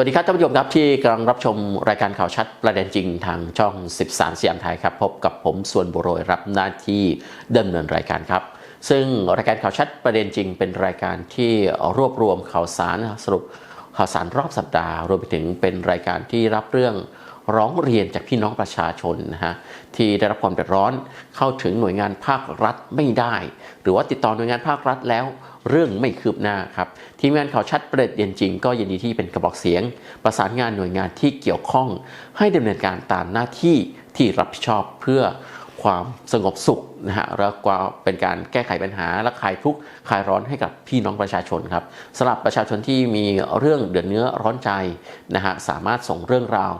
วัสดีครับท่านผู้ชมครับที่กำลังรับชมรายการข่าวชัดประเด็นจริงทางช่อง 13สยามไทยครับ พบกับผมส่วนบุโรยรับหน้าที่ดำเนินรายการครับ ซึ่งรายการข่าวชัดประเด็นจริง เป็นรายการที่รวบรวมข่าวสารสรุปข่าวสารรอบสัปดาห์ รวมไปถึงเป็นรายการที่รับเรื่องร้องเรียนจากพี่น้องประชาชนนะฮะที่ได้รับความเดือดร้อนเข้าถึงหน่วยงานภาครัฐไม่ได้ หรือว่าติดต่อหน่วยงานภาครัฐแล้ว เรื่องไม่คืบหน้าครับทีมงานข่าวชัดประเด็นจริงก็ยินดีที่เป็นกระบอกเสียง ประสานงานหน่วยงานที่เกี่ยวข้อง ให้ดำเนินการตามหน้าที่ที่รับผิดชอบเพื่อความสงบสุขนะฮะแล้วก็เป็นการแก้ไขปัญหาและคลายทุกข์คลายร้อนให้กับพี่น้องประชาชนครับสำหรับประชาชนที่มีเรื่องเดือดเนื้อร้อนใจนะฮะสามารถส่งเรื่องราว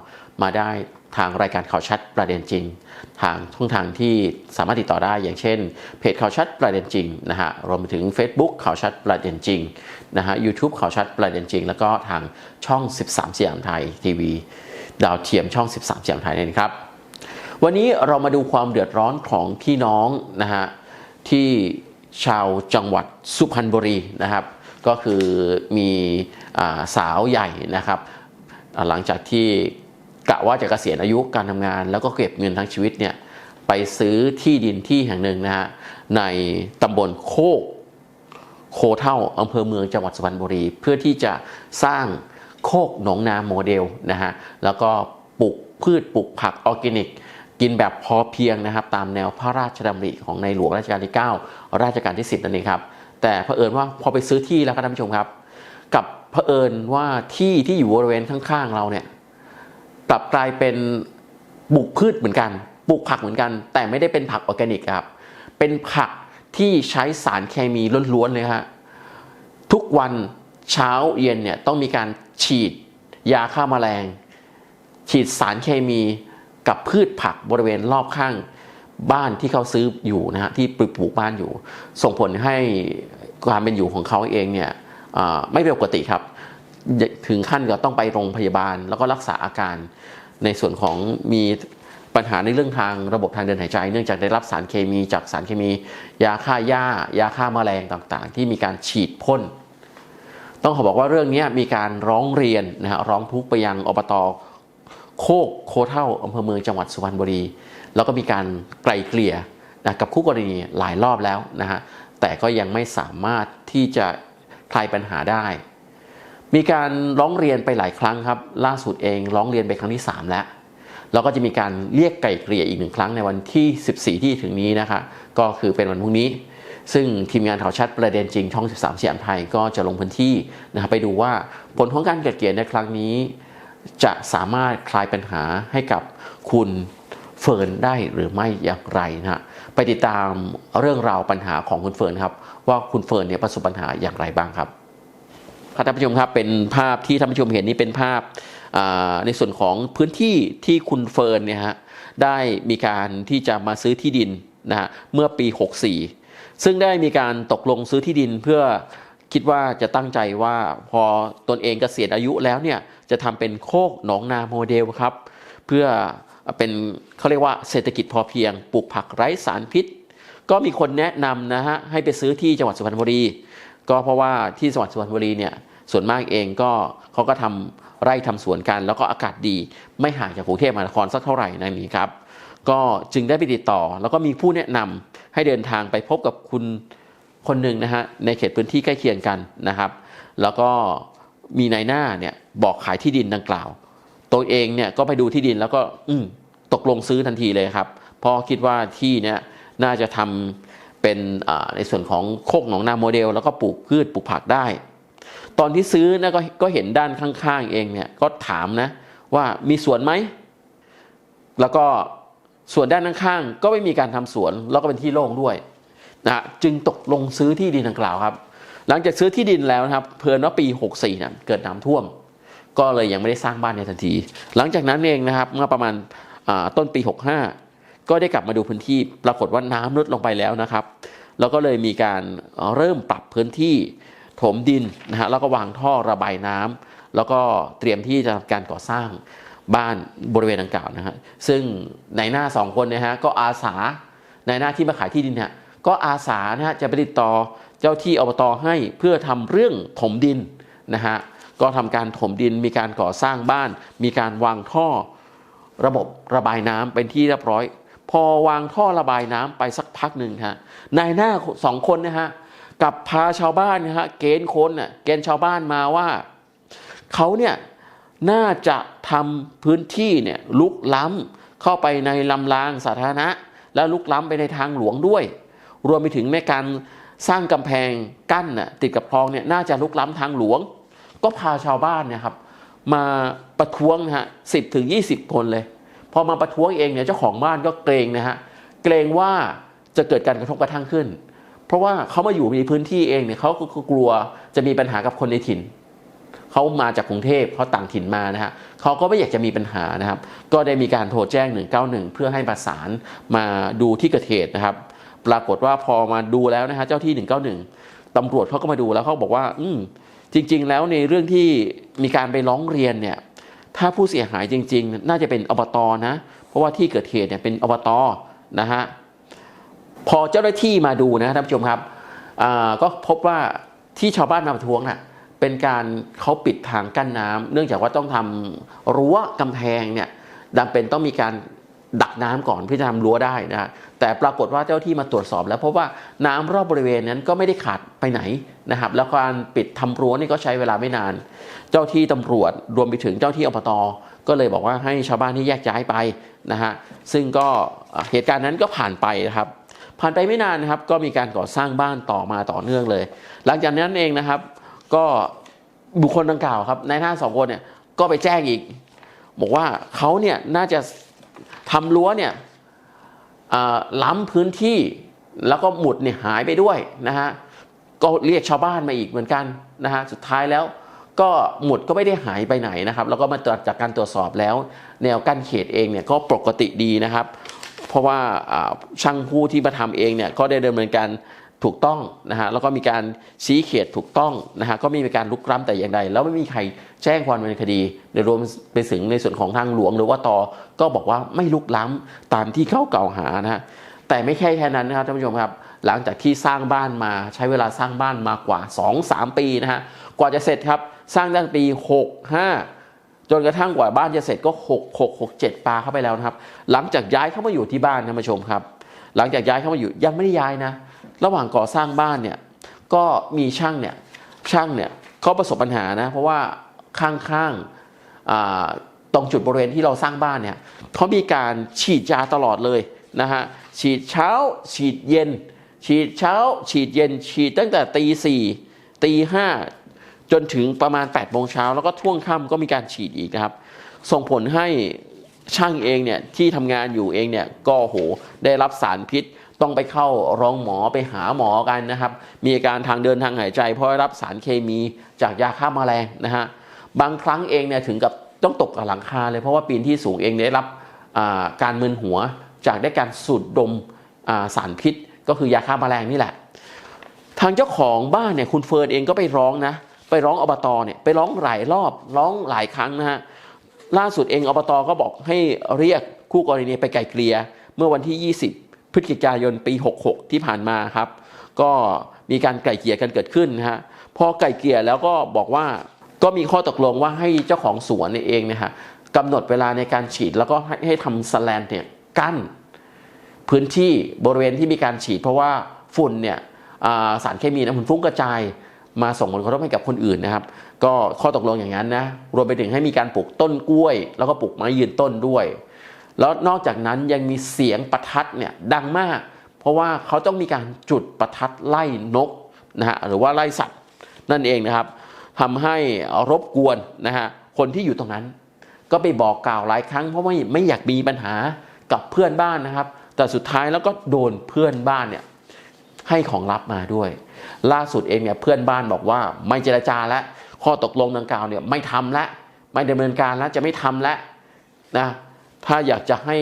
มาได้ทางรายการข่าวชัดประเด็นจริง ทางช่องทางที่สามารถติดต่อได้อย่างเช่น เพจข่าวชัดประเด็นจริงนะฮะรวมไปถึง Facebook ข่าวชัดประเด็นจริงนะฮะ YouTube ข่าวชัดประเด็นจริง แล้วก็ทางช่อง 13สยามไทยทีวีดาวเทียมช่อง 13สยามไทยนี่ครับ วันนี้เรามาดูความเดือดร้อนของพี่น้องนะฮะที่ชาวจังหวัดสุพรรณบุรีนะครับ ก็คือมีอ่าสาวใหญ่นะครับ หลังจากที่ กะว่าจะเกษียณอายุการทำงาน แล้วก็เก็บเงินทั้งชีวิตเนี่ยไปซื้อที่ดินที่แห่งหนึ่งนะฮะในตำบลโคกโคเท่าอำเภอเมืองจังหวัดสุพรรณบุรี เพื่อที่จะสร้างโคกหนองนาโมเดลนะฮะแล้วก็ปลูกพืชปลูกผักออร์แกนิก กินแบบพอเพียงนะครับ ตามแนวพระราชดำริของในหลวงรัชกาลที่ 9รัชกาลที่ 10 นั่นเองครับ แต่เผอิญว่าพอไปซื้อที่แล้วครับท่านผู้ชมครับ กับเผอิญว่าที่ที่อยู่บริเวณข้างๆเราเนี่ย กลับกลายเป็นปลูกพืชเหมือนกันปลูกผักเหมือนกัน แต่ไม่ได้เป็นผักออร์แกนิกครับ เป็นผักที่ใช้สารเคมีล้วนๆเลยฮะทุกวันเช้าเย็นเนี่ยต้องมีการฉีดยาฆ่าแมลง ฉีดสารเคมีกับพืชผักบริเวณรอบข้างบ้านที่เขาซื้ออยู่นะฮะที่ปลูกบ้านอยู่ ส่งผลให้ความเป็นอยู่ของเขาเองเนี่ยไม่เป็นปกติครับ ถึงขั้นก็ต้องไปโรงพยาบาล แล้วก็รักษาอาการ ในส่วนของมีปัญหาในเรื่องทางระบบทางเดินหายใจ เนื่องจากได้รับสารเคมีจากสารเคมี ยาฆ่าหญ้า ยาฆ่าแมลงต่างๆ ที่มีการฉีดพ่นต้องขอบอกว่าเรื่องนี้มีการร้องเรียนนะฮะร้องทุกข์ไปยังอบตโคกโคเท่าอำเภอเมืองจังหวัดสุพรรณบุรี แล้วก็มีการไกลเกลี่ยนะกับคู่กรณีหลายรอบแล้วนะฮะแต่ก็ยังไม่สามารถที่จะคลายปัญหาได้ มีการร้องเรียนไปหลายครั้งครับ ล่าสุดเองร้องเรียนไปครั้งที่ 3 แล้วแล้วก็จะมีการเรียกไก่เกลี่ยอีกหนึ่งครั้งในวันที่ 14 ที่ถึงนี้นะคะก็คือเป็นวันพรุ่งนี้ ซึ่งทีมงานข่าวชัดประเด็นจริงช่อง 13สยามไทยก็จะลงพื้นที่นะครับไปดูว่าผลของการไก่เกลี่ยในครั้งนี้ จะสามารถคลายปัญหาให้กับคุณเฟิร์นได้หรือไม่อย่างไรนะฮะไปติดตามเรื่องราวปัญหาของคุณเฟิร์นครับว่าคุณเฟิร์นเนี่ยประสบปัญหาอย่างไรบ้างครับ ครับท่านผู้ชมครับเป็นภาพที่ท่านผู้ชมเห็นนี่เป็นภาพในส่วนของพื้นที่ที่คุณเฟิร์นเนี่ยฮะได้มีการที่จะมาซื้อที่ดินนะฮะเมื่อปี 64 ซึ่งได้มีการตกลงซื้อที่ดินเพื่อคิดว่าจะตั้งใจว่าพอตนเองเกษียณอายุแล้วเนี่ยจะทำเป็นโคกหนองนาโมเดลครับ เพื่อเป็นเขาเรียกว่าเศรษฐกิจพอเพียงปลูกผักไร้สารพิษ ก็มีคนแนะนำนะฮะให้ไปซื้อที่จังหวัดสุพรรณบุรี ก็เพราะว่าที่จังหวัดสุพรรณบุรีเนี่ย ส่วนมากเองก็เขาก็ทำไร่ทำสวนกัน แล้วก็อากาศดีไม่ห่างจากกรุงเทพมหานครสักเท่าไหร่นั่นนี่ครับ ก็จึงได้ไปติดต่อ แล้วก็มีผู้แนะนำให้เดินทางไปพบกับคุณคนหนึ่งนะฮะในเขตพื้นที่ใกล้เคียงกันนะครับ แล้วก็มีนายหน้าเนี่ยบอกขายที่ดินดังกล่าว ตัวเองเนี่ยก็ไปดูที่ดินแล้วก็อืตกลงซื้อทันทีเลยครับเพราะคิดว่าที่เนี่ยน่าจะทำเป็นในส่วนของโคกหนองนาโมเดล แล้วก็ปลูกพืชปลูกผักได้ ตอนที่ซื้อนะก็ก็เห็นด้านข้างๆเองเนี่ยก็ถามนะว่ามีสวนไหม แล้วก็ส่วนด้านข้างๆก็ไม่มีการทำสวนแล้วก็เป็นที่โล่งด้วยนะจึงตกลงซื้อที่ดินดังกล่าวครับ หลังจากซื้อที่ดินแล้วนะครับเพลินว่าปี 64เนี่ยเกิดน้ำท่วม ก็เลยยังไม่ได้สร้างบ้านในทันที หลังจากนั้นเองนะครับเมื่อประมาณาต้นปี 65 ก็ได้กลับมาดูพื้นที่ปรากฏว่าน้ำลดลงไปแล้วนะครับ แล้วก็เลยมีการเริ่มปรับพื้นที่ ถมดินนะฮะแล้วก็วางท่อระบายน้ำแล้วก็เตรียมที่จะทำการก่อสร้างบ้านบริเวณดังกล่าวนะฮะซึ่งในหน้าสองคนนะฮะก็อาสาในหน้าที่มาขายที่ดินเนี่ยก็อาสานะฮะจะไปติดต่อเจ้าที่อบตให้เพื่อทำเรื่องถมดินนะฮะก็ทำการถมดินมีการก่อสร้างบ้าน มีการวางท่อระบบระบายน้ำเป็นที่เรียบร้อย พอวางท่อระบายน้ำไปสักพักหนึ่งฮะนายหน้าสองคนนะฮะ กับพาชาวบ้านนะฮะเกณฑ์คนน่ะเกณฑ์ชาวบ้านมาว่าเขาเนี่ยน่าจะทำพื้นที่เนี่ยลุกล้ำเข้าไปในลำรางสาธารณะ แล้วลุกล้ำไปในทางหลวงด้วย รวมไปถึงในการสร้างกำแพงกั้นน่ะติดกับคลองเนี่ยน่าจะลุกล้ำทางหลวง ก็พาชาวบ้านเนี่ยครับมาประท้วงนะฮะสิบถึงยี่สิบคนเลย พอมาประท้วงเองเนี่ยเจ้าของบ้านก็เกรงนะฮะเกรงว่าจะเกิดการกระทบกระทั่งขึ้น เพราะว่าเขามาอยู่ในพื้นที่เองเนี่ยเขาก็กลัวจะมีปัญหากับคนในถิ่นเขามาจากกรุงเทพเขาต่างถิ่นมานะฮะเขาก็ไม่อยากจะมีปัญหานะครับ ก็ได้มีการโทรแจ้ง 191 เพื่อให้ประสานมาดูที่เกิดเหตุนะครับ ปรากฏว่าพอมาดูแล้วนะฮะเจ้าที่ 191 ตำรวจเขาก็มาดูแล้วเขาบอกว่า อืมจริง ๆ แล้วในเรื่องที่มีการไปร้องเรียนเนี่ยถ้าผู้เสียหายจริง ๆ น่าจะเป็นอบตนะ เพราะว่าที่เกิดเหตุเนี่ยเป็นอบตนะฮะ พอเจ้าหน้าที่มาดูนะท่านผู้ชมครับก็พบว่าที่ชาวบ้านมาประท้วงน่ะเป็นการเขาปิดทางกั้นน้ำเนื่องจากว่าต้องทำรั้วกำแพงเนี่ยจำเป็นต้องมีการดักน้ำก่อนเพื่อจะทำรั้วได้นะแต่ปรากฏว่าเจ้าที่มาตรวจสอบ แล้วพบว่าน้ำรอบบริเวณนั้นก็ไม่ได้ขาดไปไหนนะครับ แล้วการปิดทำรั้วนี่ก็ใช้เวลาไม่นาน เจ้าที่ตำรวจรวมไปถึงเจ้าที่อบตก็เลยบอกว่าให้ชาวบ้านที่แยกย้ายไปนะฮะซึ่งก็เหตุการณ์นั้นก็ผ่านไปนะครับ ผ่านไปไม่นานนะครับก็มีการก่อสร้างบ้านต่อมาต่อเนื่องเลย หลังจากนั้นเองนะครับ ก็บุคคลดังกล่าวครับนายหน้าสองคนเนี่ยก็ไปแจ้งอีก บอกว่าเขาเนี่ยน่าจะทำรั้วเนี่ยล้ำพื้นที่แล้วก็หมุดเนี่ยหายไปด้วยนะฮะก็เรียกชาวบ้านมาอีกเหมือนกันนะฮะสุดท้ายแล้วก็หมุดก็ไม่ได้หายไปไหนนะครับ แล้วก็มาตรวจจากการตรวจสอบแล้ว แนวกั้นเขตเองเนี่ยก็ปกติดีนะครับ เพราะว่าช่างผู้ที่มาทำเองเนี่ยก็ได้ดำเนินการถูกต้องนะฮะแล้วก็มีการชี้เขตถูกต้องนะฮะก็ไม่มีการลุกล้ำแต่อย่างใด แล้วไม่มีใครแจ้งความดำเนินคดีโดยรวมไปถึงในส่วนของทางหลวงหรือว่าตอก็บอกว่าไม่ลุกล้ำตามที่เขาเกล่าวหานะฮะแต่ไม่แค่แค่นั้นนะครับท่านผู้ชมครับ หลังจากที่สร้างบ้านมาใช้เวลาสร้างบ้านมากว่า 2-3 ปีนะฮะกว่าจะเสร็จครับสร้างตั้งปี 65 จนกระทั่งกว่าบ้านจะเสร็จก็ 6 6 6 7ปลาเข้าไปแล้วนะครับ หลังจากย้ายเข้ามาอยู่ที่บ้านท่านผู้ชมครับ หลังจากย้ายเข้ามาอยู่ยังไม่ได้ย้ายนะ ระหว่างก่อสร้างบ้านเนี่ยก็มีช่างเนี่ยช่างเนี่ยเขาประสบปัญหานะ เพราะว่าข้างๆตรงจุดบริเวณที่เราสร้างบ้านเนี่ยเขามีการฉีดยาตลอดเลยนะฮะฉีดเช้า ฉีดเย็น ฉีดเช้า ฉีดเย็น ฉีดตั้งแต่ตีสี่ตีห้า จนถึงประมาณ8ปดโมงเช้าแล้วก็ท่วงค่ำก็มีการฉีดอีกนะครับ ส่งผลให้ช่างเองเนี่ยที่ทำงานอยู่เองเนี่ยก็โหได้รับสารพิษต้องไปเข้าโรงหมอไปหาหมอกันนะครับ มีอาการทางเดินทางหายใจ เพราะได้รับสารเคมีจากยาฆ่าแมลงนะฮะบางครั้งเองเนี่ยถึงกับต้องตกกับหลังคาเลยเพราะว่าปีนที่สูงเองได้รับการมึนหัวจากได้การสูดดมาสารพิษ ก็คือยาฆ่าแมลงนี่แหละ ทางเจ้าของบ้านเนี่ยคุณเฟิร์นเองก็ไปร้องนะ ไปร้องอบตเนี่ยไปร้องหลายรอบร้องหลายครั้งนะฮะล่าสุดเองอบตก็บอกให้เรียกคู่กรณีไปไกลเกลี่ยเมื่อวันที่ 20 พฤศจิกายนปี 66 ที่ผ่านมาครับ ก็มีการไกลเกลี่ยกันเกิดขึ้นนะฮะพอไกลเกลี่ยแล้วก็บอกว่าก็มีข้อตกลงว่าให้เจ้าของสวนเองเนี่ยฮะกำหนดเวลาในการฉีดแล้วก็ให้ให้ทำสแลนเนี่ยกั้นพื้นที่บริเวณที่มีการฉีด เพราะว่าฝุ่นเนี่ยสารเคมีนะฝุ่นฟุ้งกระจาย มาส่งผลกระทบให้กับคนอื่นนะครับ ก็ข้อตกลงอย่างนั้นนะรวมไปถึงให้มีการปลูกต้นกล้วย แล้วก็ปลูกไม้ยืนต้นด้วย แล้วนอกจากนั้นยังมีเสียงประทัดเนี่ยดังมาก เพราะว่าเขาต้องมีการจุดประทัดไล่นกนะฮะหรือว่าไล่สัตว์นั่นเองนะครับทำให้รบกวนนะฮะคนที่อยู่ตรงนั้น ก็ไปบอกกล่าวหลายครั้งเพราะว่าไม่ไม่อยากมีปัญหากับเพื่อนบ้านนะครับ แต่สุดท้ายแล้วก็โดนเพื่อนบ้านเนี่ยให้ของลับมาด้วย ล่าสุดเองเนี่ยเพื่อนบ้านบอกว่าไม่เจรจาแล้วข้อตกลงดังกล่าวเนี่ยไม่ทำแล้วไม่ดำเนินการแล้วจะไม่ทำแล้วนะถ้าอยากจะให้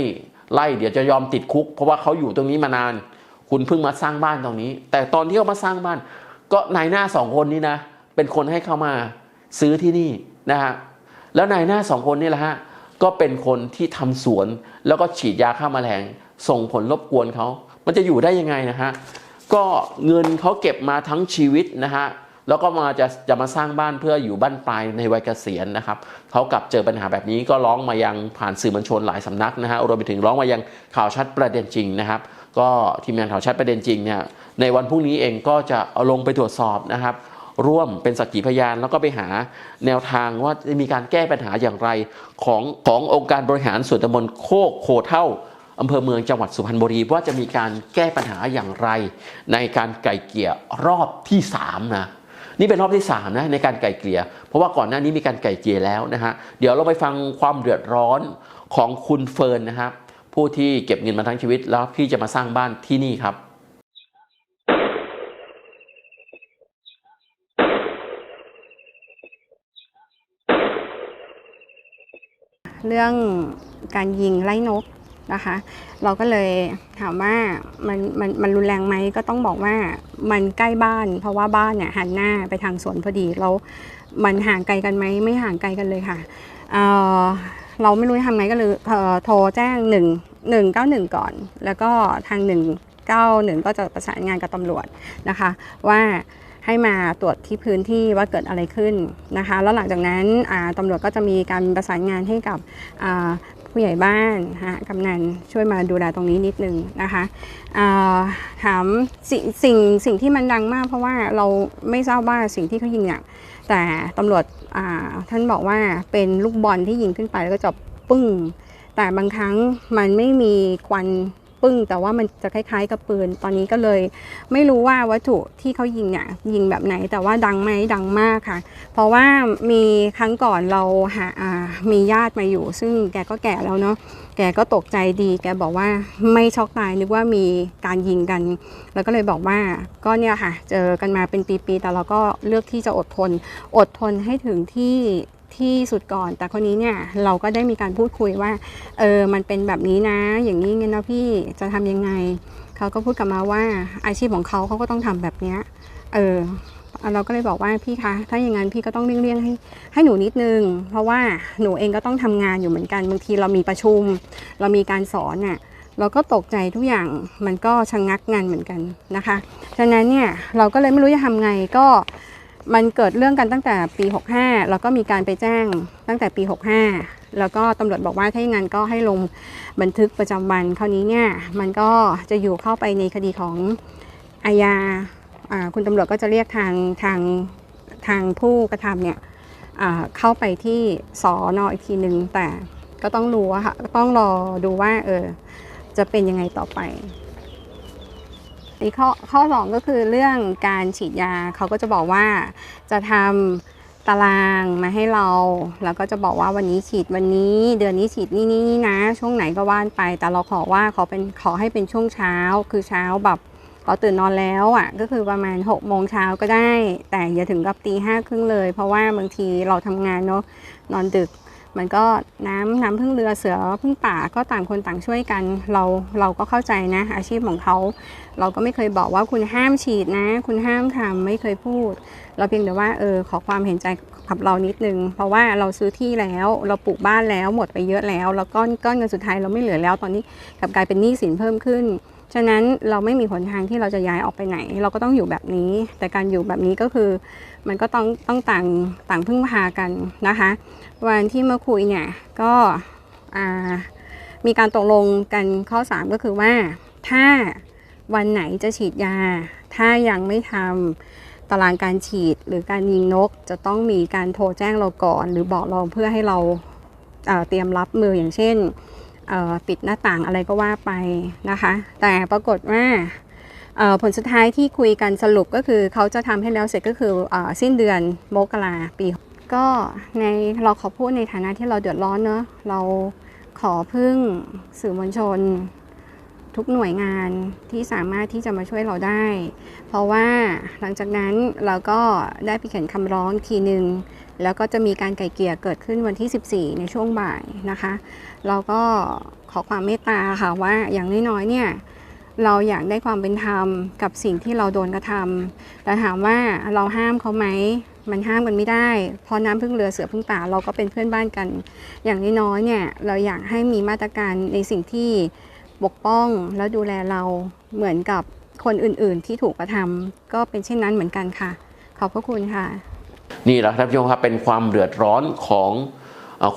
ไล่เดี๋ยวจะยอมติดคุก เพราะว่าเขาอยู่ตรงนี้มานาน คุณเพิ่งมาสร้างบ้านตรงนี้ แต่ตอนที่เขามาสร้างบ้าน ก็นายหน้าสองคนนี้นะ เป็นคนให้เขามาซื้อที่นี่นะฮะแล้วนายหน้าสองคนนี่แหละฮะก็เป็นคนที่ทำสวนแล้วก็ฉีดยาฆ่าแมลงส่งผลรบกวนเขา มันจะอยู่ได้ยังไงนะฮะ ก็เงินเขาเก็บมาทั้งชีวิตนะฮะแล้วก็มาจะจะมาสร้างบ้านเพื่ออยู่บ้านปลายในวัยเกษียณนะครับเขากลับเจอปัญหาแบบนี้ก็ร้องมายังผ่านสื่อมวลชนหลายสำนักนะฮะรวมไปถึงร้องมายังข่าวชัดประเด็นจริงนะครับ ก็ทีมงานข่าวชัดประเด็นจริงเนี่ยในวันพรุ่งนี้เองก็จะเอาลงไปตรวจสอบนะครับ ร่วมเป็นสักขีพยาน แล้วก็ไปหาแนวทางว่าจะมีการแก้ปัญหาอย่างไรของขององค์การบริหารส่วนตำบลโคกโคเท่า อำเภอเมืองจังหวัดสุพรรณบุรีว่าจะมีการแก้ปัญหาอย่างไร ในการไก่เกลี่ยรอบที่3นะนี่เป็นรอบที่3นะในการไก่เกลี่ยเพราะว่าก่อนหน้านี้มีการไก่เกลี่ยแล้วนะฮะเดี๋ยวเราไปฟังความเดือดร้อนของคุณเฟิร์นนะครับผู้ที่เก็บเงินมาทั้งชีวิตแล้วที่จะมาสร้างบ้านที่นี่ครับเรื่องการยิงไล่นก นะคะ เราก็เลยถามว่ามันมันมันรุนแรงไหมก็ต้องบอกว่ามันใกล้บ้าน เพราะว่าบ้านเนี่ยหันหน้าไปทางสวนพอดีแล้วมันห่างไกลกันไหมไม่ห่างไกลกันเลยค่ะเเราไม่รู้จะทำไงก็เลยโทรแจ้ง 1 191 ก่อน แล้วก็ทาง 191 ก็จะประสานงานกับตำรวจนะคะ ว่าให้มาตรวจที่พื้นที่ว่าเกิดอะไรขึ้นนะคะ แล้วหลังจากนั้นตำรวจก็จะมีการประสานงานให้กับ ผู้ใหญ่บ้านฮะกำนันช่วยมาดูแลตรงนี้นิดนึงนะคะถามสสิ่งสิ่งที่มันดังมาก เพราะว่าเราไม่ทราบว่าสิ่งที่เขายิงเนี่ยแต่ตำรวจท่านบอกว่าเป็นลูกบอลที่ยิงขึ้นไปแล้วก็จบปึ้งแต่บางครั้งมันไม่มีควัน ง แต่ว่ามันจะคล้าย ๆ กับปืน ตอนนี้ก็เลย ไม่รู้ว่าวัตถุที่เขายิงเนี่ยยิงแบบไหน แต่ว่าดังไหมดังมากค่ะ เพราะว่ามีครั้งก่อนเราหามีญาติมาอยู่ ซึ่งแกก็แก่แล้วเนาะแกก็ตกใจดีแกบอกว่าไม่ช็อกตายนึกว่ามีการยิงกัน แล้วก็เลยบอกว่าก็เนี่ยค่ะ เจอกันมาเป็นปีๆแต่เราก็เลือกที่จะอดทน อดทนให้ถึงที่ ที่สุดก่อน แต่คนนี้เนี่ยเราก็ได้มีการพูดคุยว่าเออมันเป็นแบบนี้นะ อย่างนี้เงี้ยนะพี่จะทำยังไงเขาก็พูดกลับมาว่าอาชีพของเขาเขาก็ต้องทำแบบเนี้ยเออเราก็เลยบอกว่าพี่คะถ้าอย่างนั้นพี่ก็ต้องเลี่ยงๆให้ให้หนูนิดนึง เพราะว่าหนูเองก็ต้องทำงานอยู่เหมือนกันบางทีเรามีประชุม เรามีการสอนน่ะเราก็ตกใจทุกอย่างมันก็ชะงงักงานเหมือนกันนะคะฉะนั้นเนี่ยเราก็เลยไม่รู้จะทำไงก็ มันเกิดเรื่องกันตั้งแต่ปี 65 แล้วก็มีการไปแจ้งตั้งแต่ปี 65 แล้วก็ตำรวจบอกว่าถ้าอย่างนั้นก็ให้ลงบันทึกประจำวันคราวนี้เนี่ยมันก็จะอยู่เข้าไปในคดีของอาญาคุณตำรวจก็จะเรียกทางทางทางผู้กระทำเนี่ยเข้าไปที่สอนออีกทีหนึ่งแต่ก็ต้องรู้ค่ะต้องรอดูว่าเออจะเป็นยังไงต่อไป อีกข้อข้อสองก็คือเรื่องการฉีดยาเขาก็จะบอกว่าจะทำตารางมาให้เรา แล้วก็จะบอกว่าวันนี้ฉีดวันนี้เดือนนี้ฉีดนี่นี่นี่นะ ช่วงไหนก็ว่านไป แต่เราขอว่าขอเป็นขอให้เป็นช่วงเช้า คือเช้าแบบเราตื่นนอนแล้วอะก็คือประมาณ6กโมงเช้าก็ได้ แต่อย่าถึงกับตีห้าครึ่งเลย เพราะว่าบางทีเราทำงานเนาะนอนดึก มันก็น้ำน้ำพึ่งเรือเสือพึ่งป่าก็ต่างคนต่างช่วยกัน เราเราก็เข้าใจนะ อาชีพของเขา เราก็ไม่เคยบอกว่าคุณห้ามฉีดนะ คุณห้ามทำไม่เคยพูด เราเพียงแต่ว่าเออขอความเห็นใจกับเรานิดนึง เพราะว่าเราซื้อที่แล้วเราปลูกบ้านแล้วหมดไปเยอะแล้ว แล้วก้อนก้อนเงินสุดท้ายเราไม่เหลือแล้วตอนนี้กลับกลายเป็นหนี้สินเพิ่มขึ้นฉะนั้นเราไม่มีหนทางที่เราจะย้ายออกไปไหน เราก็ต้องอยู่แบบนี้ แต่การอยู่แบบนี้ก็คือ มันก็ต้องต้องต่างต่างพึ่งพากันนะคะ วันที่มาคุยเนี่ยก็มีการตกลงกันข้อ 3 ก็คือว่า ถ้าวันไหนจะฉีดยา ถ้ายังไม่ทำตารางการฉีดหรือการยิงนกจะต้องมีการโทรแจ้งเราก่อน หรือบอกเราเพื่อให้เราเอ่อเตรียมรับมืออย่างเช่นปิดหน้าต่างอะไรก็ว่าไปนะคะ แต่ปรากฏว่า ผลสุดท้ายที่คุยกันสรุปก็คือเขาจะทำให้แล้วเสร็จก็คืออสิ้นเดือนมกราปี ก็ในเราขอพูดในฐานะที่เราเดือดร้อนเนอะเราขอพึ่งสื่อมวลชน ทุกหน่วยงานที่สามารถที่จะมาช่วยเราได้ เพราะว่าหลังจากนั้นเราก็ได้ไปเขียนคำร้องทีหนึ่งแล้วก็จะมีการไก่เกลี่ยเกิดขึ้นวันที่ 14 ในช่วงบ่ายนะคะ เราก็ขอความเมตตาค่ะว่าอย่างน้อยๆเนี่ย เราอยากได้ความเป็นธรรมกับสิ่งที่เราโดนกระทำแต่ถามว่าเราห้ามเขาไหมมันห้ามกันไม่ได้เพราะน้ำพึ่งเรือเสือพึ่งป่าเราก็เป็นเพื่อนบ้านกัน อย่างน้อยๆเนี่ยเราอยากให้มีมาตรการในสิ่งที่ปกป้องและดูแลเราเหมือนกับคนอื่นๆที่ถูกกระทำก็เป็นเช่นนั้นเหมือนกันค่ะ ขอบพระคุณค่ะ นี่แหละท่านผู้ชมครับเป็นความเดือดร้อนของ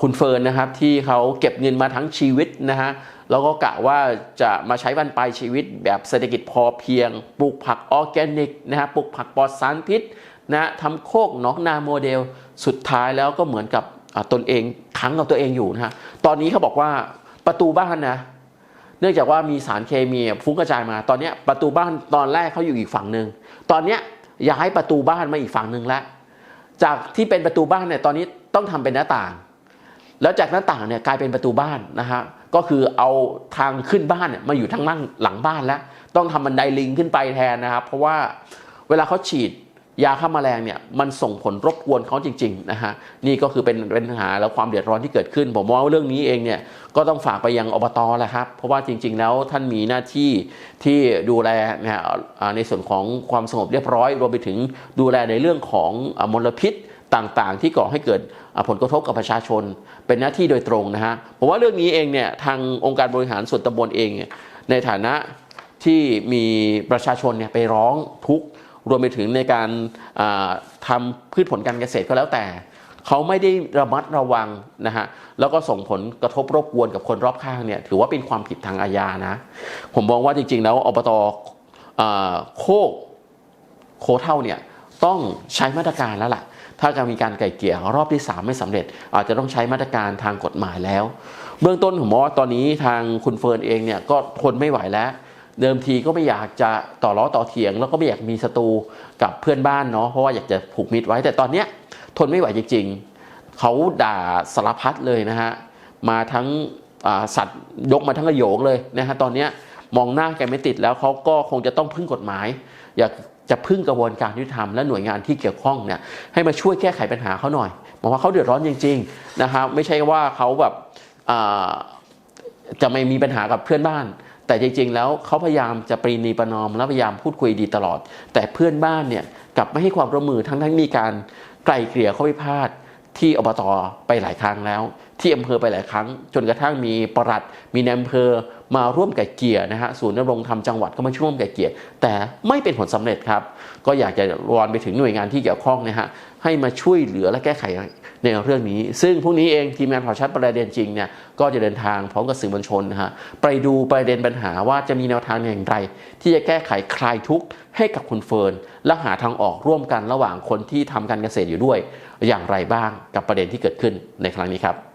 คุณเฟิร์นนะครับที่เขาเก็บเงินมาทั้งชีวิตนะฮะแล้วก็กะว่าจะมาใช้บันปลายชีวิตแบบเศรษฐกิจพอเพียงปลูกผักออร์แกนิกนะฮะปลูกผักปลอดสารพิษนะทำโคกหนองนาโมเดล สุดท้ายแล้วก็เหมือนกับตนเองขังกับตัวเองอยู่นะฮะตอนนี้เขาบอกว่าประตูบ้านนะเนื่องจากว่ามีสารเคมีฟุ้งกระจายมา ตอนนี้ประตูบ้านตอนแรกเขาอยู่อีกฝั่งหนึ่งตอนนี้ย้ายประตูบ้านมาอีกฝั่งหนึ่งแล้วจากที่เป็นประตูบ้านเนี่ยตอนนี้ต้องทำเป็นหน้าต่าง แล้วจากหน้าต่างเนี่ยกลายเป็นประตูบ้านนะฮะก็คือเอาทางขึ้นบ้านเนี่ยมาอยู่ทางนั่งหลังบ้านแล้ว ต้องทำบันไดลิงขึ้นไปแทนนะครับ เพราะว่าเวลาเขาฉีดยาฆ่าแมลงเนี่ยมันส่งผลรบกวนเขาจริงๆนะฮะนี่ก็คือเป็นเป็นปัญหาแล้วความเดือดร้อนที่เกิดขึ้น ผมว่าเรื่องนี้เองเนี่ยก็ต้องฝากไปยังอบตแหละครับ เพราะว่าจริง ๆ แล้วท่านมีหน้าที่ที่ดูแลนะฮะอ่าในส่วนของความสงบเรียบร้อย รวมไปถึงดูแลในเรื่องของมลพิษต่างๆ ที่ก่อให้เกิด ผลกระทบกับประชาชน เป็นหน้าที่โดยตรงนะฮะผมว่าเรื่องนี้เองเนี่ยทางองค์การบริหารส่วนตำบลเองเนในฐานะที่มีประชาชนเนี่ยไปร้องทุกข์รวมไปถึงในการอ่าทำพืชผลการเกษตรก็แล้วแต่ เขาไม่ได้ระมัดระวังนะฮะแล้วก็ส่งผลกระทบรบกวนกับคนรอบข้างเนี่ยถือว่าเป็นความผิดทางอาญานะ ผมมองว่าจริง ๆ แล้วอบตอโคกโคเท่าเนี่ยต้องใช้มาตรการแล้วล่ะ ถ้าจะมีการไก่เกลี่ยรอบที่ 3 ไม่สำเร็จ อาจจะต้องใช้มาตรการทางกฎหมายแล้ว เบื้องต้นผมมองว่าตอนนี้ทางคุณเฟิร์นเองเนี่ยก็ทนไม่ไหวแล้วเดิมทีก็ไม่อยากจะต่อล้อต่อเถียง แล้วก็ไม่อยากมีศัตรูกับเพื่อนบ้านเนาะเพราะว่าอยากจะผูกมิตรไว้ แต่ตอนเนี้ยทนไม่ไหวจริงๆเขาด่าสารพัดเลยนะฮะมาทั้งสัตว์ยกมาทั้งกระโยงเลยนะฮะตอนเนี้ยมองหน้าแกไม่ติดแล้วเขาก็คงจะต้องพึ่งกฎหมาย อยาก จะพึ่งกระบวนการยุติธรรมและหน่วยงานที่เกี่ยวข้องเนี่ยให้มาช่วยแก้ไขปัญหาเขาหน่อยบอกว่าเขาเดือดร้อนจริงๆนะครับไม่ใช่ว่าเขาแบบจะไม่มีปัญหากับเพื่อนบ้าน แต่จริง ๆ แล้วเขาพยายามจะปรีนีประนอมและพยายามพูดคุยดีตลอด แต่เพื่อนบ้านเนี่ยกลับไม่ให้ความร่วมมือทั้งทั้งๆมีการไกล่เกลี่ยข้อพิพาท ที่อบตไปหลายครั้งแล้ว ที่อำเภอไปหลายครั้ง จนกระทั่งมีปลัดมีในายอำเภอมาร่วมไก่เกลี่ยนะฮะศูนย์ดำรงธรรมจังหวัดก็มาช่วยร่วมไก่เกลี่ยแต่ไม่เป็นผลสำเร็จครับ ก็อยากจะวอนไปถึงหน่วยงานที่เกี่ยวข้องนะฮะให้มาช่วยเหลือและแก้ไขในเรื่องนี้ ซึ่งพรุ่งนี้เองทีมงานข่าวชัดประเด็นจริงเนี่ยก็จะเดินทางพร้อมกับสื่อมวลชนนะฮะไปดูประเด็นปัญหาว่าจะมีแนวทางอย่างไร ที่จะแก้ไขคลายทุกข์ให้กับคุณเฟิร์นและหาทางออกร่วมกันระหว่างคนที่ทำการเกษตรอยู่ด้วย อย่างไรบ้างกับประเด็นที่เกิดขึ้นในครั้งนี้ครับ